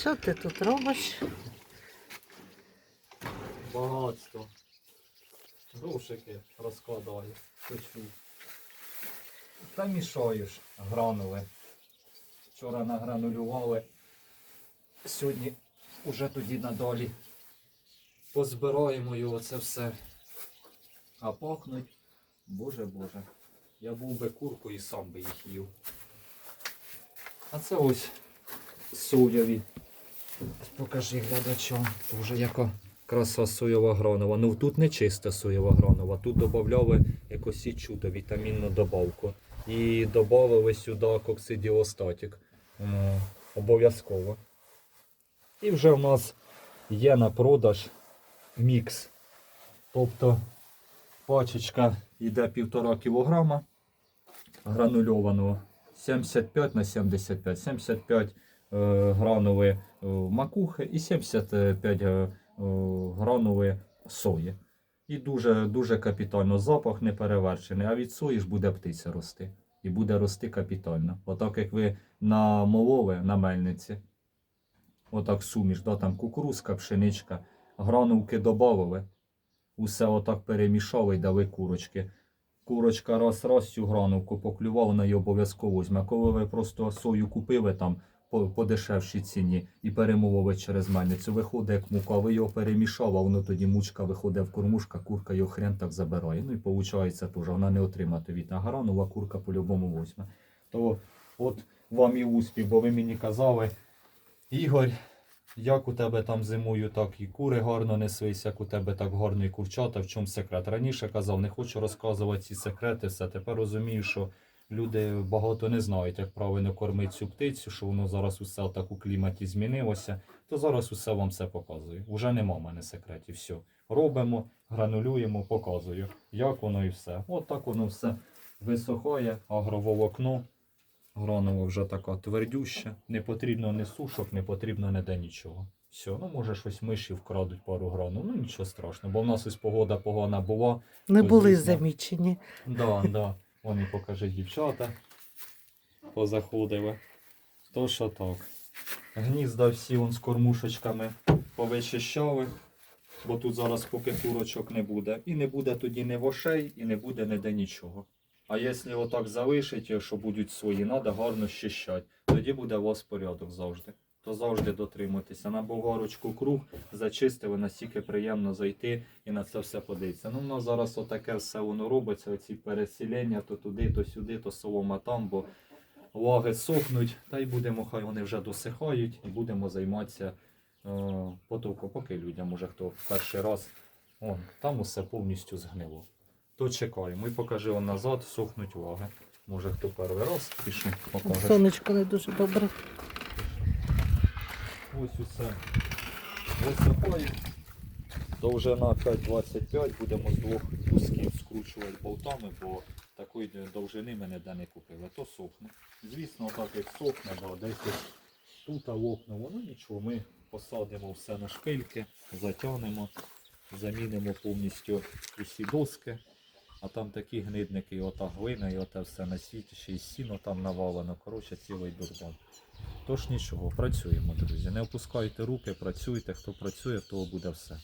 Що ти тут робиш? Багатство. Рушики розкладаю. Точу. Та мішаєш гранули. Вчора награнулювали. Сьогодні уже тоді надалі позбираємо його це все. А пахнуть. Боже Боже. Я був би куркою і сам би їх їв. А це ось соєві. Покажи глядачам. Вже яка краса соєва гранова. Ну тут не чиста соєва гранова. Тут додавали якось і чудо, вітамінну добавку. І додали сюди коксидіостатик. М, Обов'язково. І вже в нас є на продаж мікс. Тобто пачечка йде 1,5 кг гранульованого 75 на 75, 75 е, гранові е, макухи і 75 е, е, сої. І дуже, дуже капітально. Запах не перевершений, а від сої ж буде птиця рости. І буде рости капітально. Отак як ви намололи на мельниці, отак суміш, да, там кукурузка, пшеничка, грановки додавали, усе отак перемішали і дали курочки. Курочка раз раз цю грановку поклював, вона її обов'язково візьме. Коли ви просто сою купили там по, по дешевшій ціні і перемовили через мельницю, виходить як мука, ви його перемішав, а воно тоді мучка виходить в кормушка, курка його хрен так забирає. Ну і виходить теж, вона не отримає від а гранова курка по-любому візьме. То от вам і успіх, бо ви мені казали, Ігор, як у тебе там зимою, так і кури гарно неслись, як у тебе так гарно і курчата. В чому секрет? Раніше казав, не хочу розказувати ці секрети, все. Тепер розумію, що люди багато не знають, як правильно кормити цю птицю, що воно зараз усе так у кліматі змінилося. То зараз усе вам все показую. Уже нема в мене секретів. Все. Робимо, гранулюємо, показую, як воно і все. От так воно все висохає, агроволокно. Гранова вже така твердюща. Не потрібно ні сушок, не потрібно ніде нічого. Все, ну може щось миші вкрадуть пару гранул. Ну нічого страшного, бо в нас ось погода погана була. Не були замічені. Да, да. Вони покажи дівчата. Позаходили. То що так. Гнізда всі он з кормушечками повичищали, бо тут зараз поки курочок не буде. І не буде тоді ні вошей, і не буде ніде нічого. А якщо отак залишить, що будуть свої, треба гарно щищати. Тоді буде у вас порядок завжди. То завжди дотримуйтеся. На болгарочку круг зачистили, настільки приємно зайти і на це все подивитися. Ну, у нас зараз отаке все воно робиться, оці переселення то туди, то сюди, то солома там, бо лаги сохнуть, та й будемо, хай вони вже досихають, і будемо займатися е, потоку, поки людям, може хто перший раз. О, там усе повністю згнило. То чекаємо. І покажи назад, сохнуть лаги. Може хто перший раз пішов, покаже. Сонечко не дуже добре. Ось усе висипаю. Довжина 5,25 будемо з двох кусків скручувати болтами, бо такої довжини ми ніде не купили. То сохне. Звісно, так як сохне, бо десь тут лопне, воно нічого. Ми посадимо все на шпильки, затягнемо, замінимо повністю усі доски. А там такі гнидники, і ота глина, і оте все на світі, ще й сіно там навалено. Коротше, цілий дурдом. Тож нічого, працюємо, друзі. Не опускайте руки, працюйте. Хто працює, в того буде все.